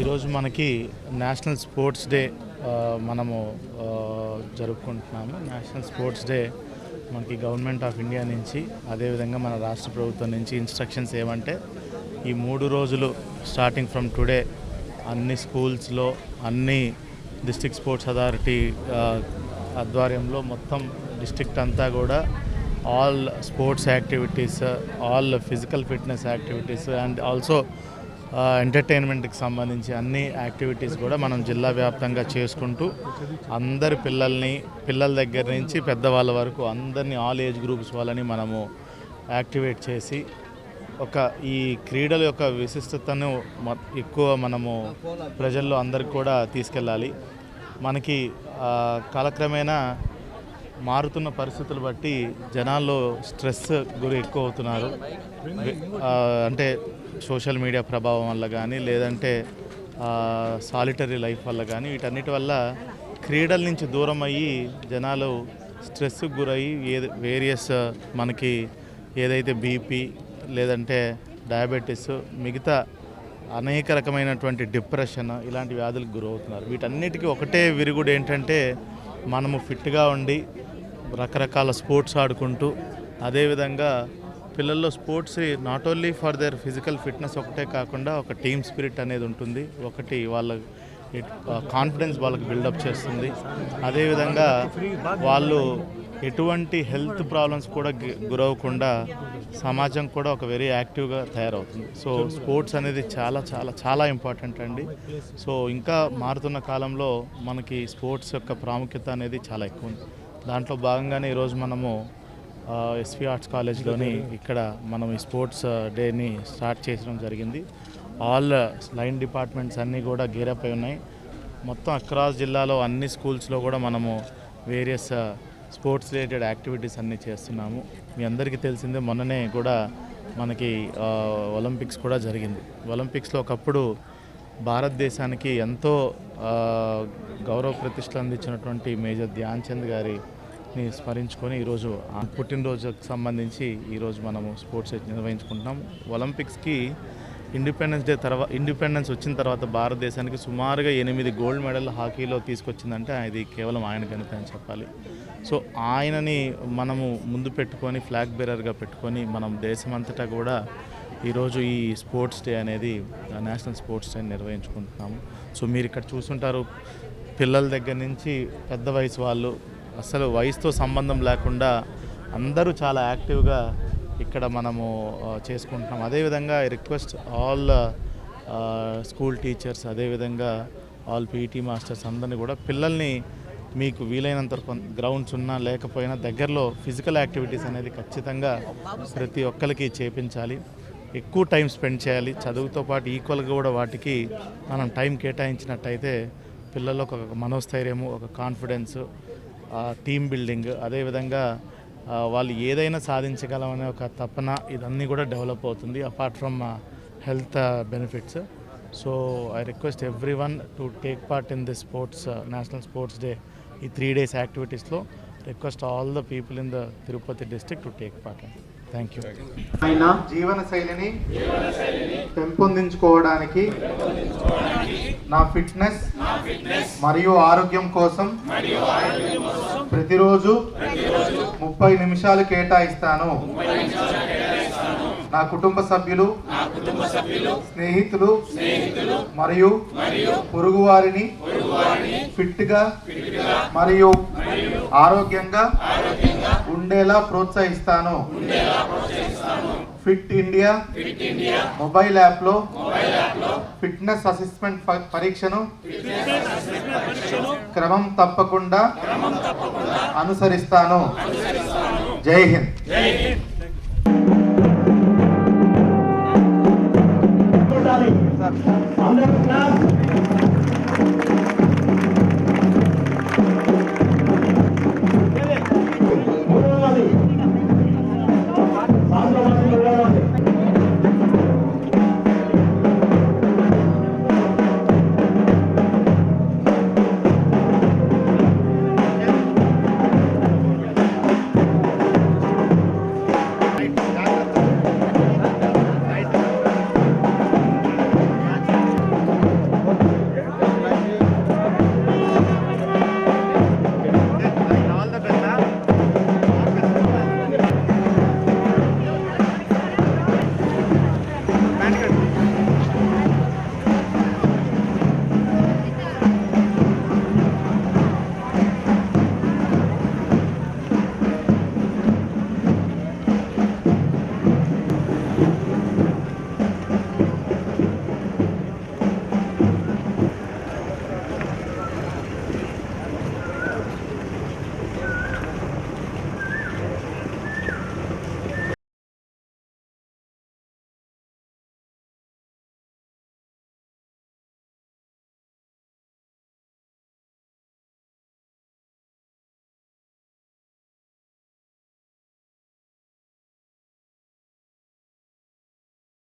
ఈరోజు మనకి national sports day మనము జరుపుకుంటున్నాము. నేషనల్ స్పోర్ట్స్ డే మనకి గవర్నమెంట్ ఆఫ్ ఇండియా నుంచి అదేవిధంగా మన రాష్ట్ర ప్రభుత్వం నుంచి ఇన్స్ట్రక్షన్స్ ఏమంటే ఈ మూడు రోజులు స్టార్టింగ్ ఫ్రమ్ టుడే అన్ని స్కూల్స్లో అన్ని డిస్టిక్ స్పోర్ట్స్ అథారిటీ ఆధ్వర్యంలో మొత్తం డిస్టిక్ట్ అంతా కూడా all sports activities all physical fitness activities and also ఎంటర్టైన్మెంట్కి సంబంధించి అన్ని యాక్టివిటీస్ కూడా మనం జిల్లా వ్యాప్తంగా చేసుకుంటూ అందరి పిల్లల్ని పిల్లల దగ్గర నుంచి పెద్దవాళ్ళ వరకు అందరినీ ఆల్ ఏజ్ గ్రూప్స్ వాళ్ళని మనము యాక్టివేట్ చేసి ఒక ఈ క్రీడల యొక్క విశిష్టతను ఎక్కువ మనము ప్రజల్లో అందరికి కూడా తీసుకెళ్ళాలి. మనకి కాలక్రమేణా మారుతున్న పరిస్థితులు బట్టి జనాల్లో స్ట్రెస్ గురి ఎక్కువ అవుతున్నారు అంటే సోషల్ మీడియా ప్రభావం వల్ల కానీ లేదంటే సాలిటరీ లైఫ్ వల్ల కానీ వీటన్నిటి వల్ల క్రీడల నుంచి దూరం అయ్యి జనాలు స్ట్రెస్కి గురయ్యి ఏ వేరియస్ మనకి ఏదైతే బీపీ లేదంటే డయాబెటీస్ మిగతా అనేక రకమైనటువంటి డిప్రెషన్ ఇలాంటి వ్యాధులకు గురవుతున్నారు. వీటన్నిటికీ ఒకటే విరుగుడు ఏంటంటే మనము ఫిట్గా ఉండి రకరకాల స్పోర్ట్స్ ఆడుకుంటూ అదేవిధంగా పిల్లల్లో sports not only for their physical fitness ఒకటే కాకుండా ఒక టీమ్ స్పిరిట్ అనేది ఉంటుంది. ఒకటి వాళ్ళ కాన్ఫిడెన్స్ వాళ్ళకి బిల్డప్ చేస్తుంది. అదేవిధంగా వాళ్ళు ఎటువంటి హెల్త్ ప్రాబ్లమ్స్ కూడా గురవకుండా సమాజం కూడా ఒక వెరీ యాక్టివ్గా తయారవుతుంది. సో స్పోర్ట్స్ అనేది చాలా చాలా చాలా ఇంపార్టెంట్ అండి. సో ఇంకా మారుతున్న కాలంలో మనకి స్పోర్ట్స్ యొక్క ప్రాముఖ్యత అనేది చాలా ఎక్కువ ఉంది. దాంట్లో భాగంగానే ఈరోజు మనము ఎస్వి ఆర్ట్స్ కాలేజ్లోని ఇక్కడ మనం ఈ స్పోర్ట్స్ డేని స్టార్ట్ చేయడం జరిగింది. ఆల్ లైన్ డిపార్ట్మెంట్స్ అన్నీ కూడా గేరప్ అయి ఉన్నాయి. మొత్తం అక్రాస్ జిల్లాలో అన్ని స్కూల్స్లో కూడా మనము వేరియస్ స్పోర్ట్స్ రిలేటెడ్ యాక్టివిటీస్ అన్నీ చేస్తున్నాము. మీ అందరికీ తెలిసిందే మొన్ననే కూడా మనకి ఒలింపిక్స్ కూడా జరిగింది. ఒలింపిక్స్లో ఒకప్పుడు భారతదేశానికి ఎంతో గౌరవ ప్రతిష్టలు అందించినటువంటి మేజర్ ధ్యాన్ చంద్ గారిని స్మరించుకొని ఈరోజు పుట్టినరోజుకు సంబంధించి ఈరోజు మనము స్పోర్ట్స్ నిర్వహించుకుంటున్నాం. ఒలింపిక్స్కి ఇండిపెండెన్స్ డే తర్వాత ఇండిపెండెన్స్ వచ్చిన తర్వాత భారతదేశానికి సుమారుగా ఎనిమిది గోల్డ్ మెడల్ హాకీలో తీసుకొచ్చిందంటే అది కేవలం ఆయన ఘనత అని చెప్పాలి. సో ఆయనని మనము ముందు పెట్టుకొని ఫ్లాగ్ బేరర్గా పెట్టుకొని మనం దేశమంతటా కూడా ఈరోజు ఈ స్పోర్ట్స్ డే అనేది నేషనల్ స్పోర్ట్స్ డే నిర్వహించుకుంటున్నాము. సో మీరు ఇక్కడ చూస్తుంటారు పిల్లల దగ్గర నుంచి పెద్ద వయసు వాళ్ళు అసలు వయసుతో సంబంధం లేకుండా అందరూ చాలా యాక్టివ్గా ఇక్కడ మనము చేసుకుంటున్నాం. అదేవిధంగా I request all school teachers అదేవిధంగా ఆల్ పీఈటీ మాస్టర్స్ అందరినీ కూడా పిల్లల్ని మీకు వీలైనంత గ్రౌండ్స్ ఉన్నా లేకపోయినా దగ్గరలో ఫిజికల్ యాక్టివిటీస్ అనేది ఖచ్చితంగా ప్రతి ఒక్కరికి చేపించాలి. ఎక్కువ టైం స్పెండ్ చేయాలి. చదువుతో పాటు ఈక్వల్గా కూడా వాటికి మనం టైం కేటాయించినట్టయితే పిల్లలకు ఒక మనోస్థైర్యము ఒక కాన్ఫిడెన్స్ టీమ్ బిల్డింగ్ అదేవిధంగా వాళ్ళు ఏదైనా సాధించగలమనే ఒక తపన ఇదన్నీ కూడా డెవలప్ అవుతుంది apart from health benefits so I request everyone to take part in this sports national sports day ఈ త్రీ డేస్ యాక్టివిటీస్లో request all the people in the Tirupati district to take part thank you అయిన జీవన శైలిని పెంపొందించుకోవడానికి నా fitness మరియు ఆరోగ్యం కోసం ప్రతిరోజు ముప్పై నిమిషాలు కేటాయిస్తాను. నా కుటుంబ సభ్యులు స్నేహితులు మరియు పొరుగు వారిని ఫిట్గా మరియు ఆరోగ్యంగా ఉండేలా ప్రోత్సహిస్తాను. ఫిట్ ఇండియా మొబైల్ యాప్లో ఫిట్నెస్ అసెస్మెంట్ ప- పరీక్షను క్రమం తప్పకుండా అనుసరిస్తాను. జై హింద్.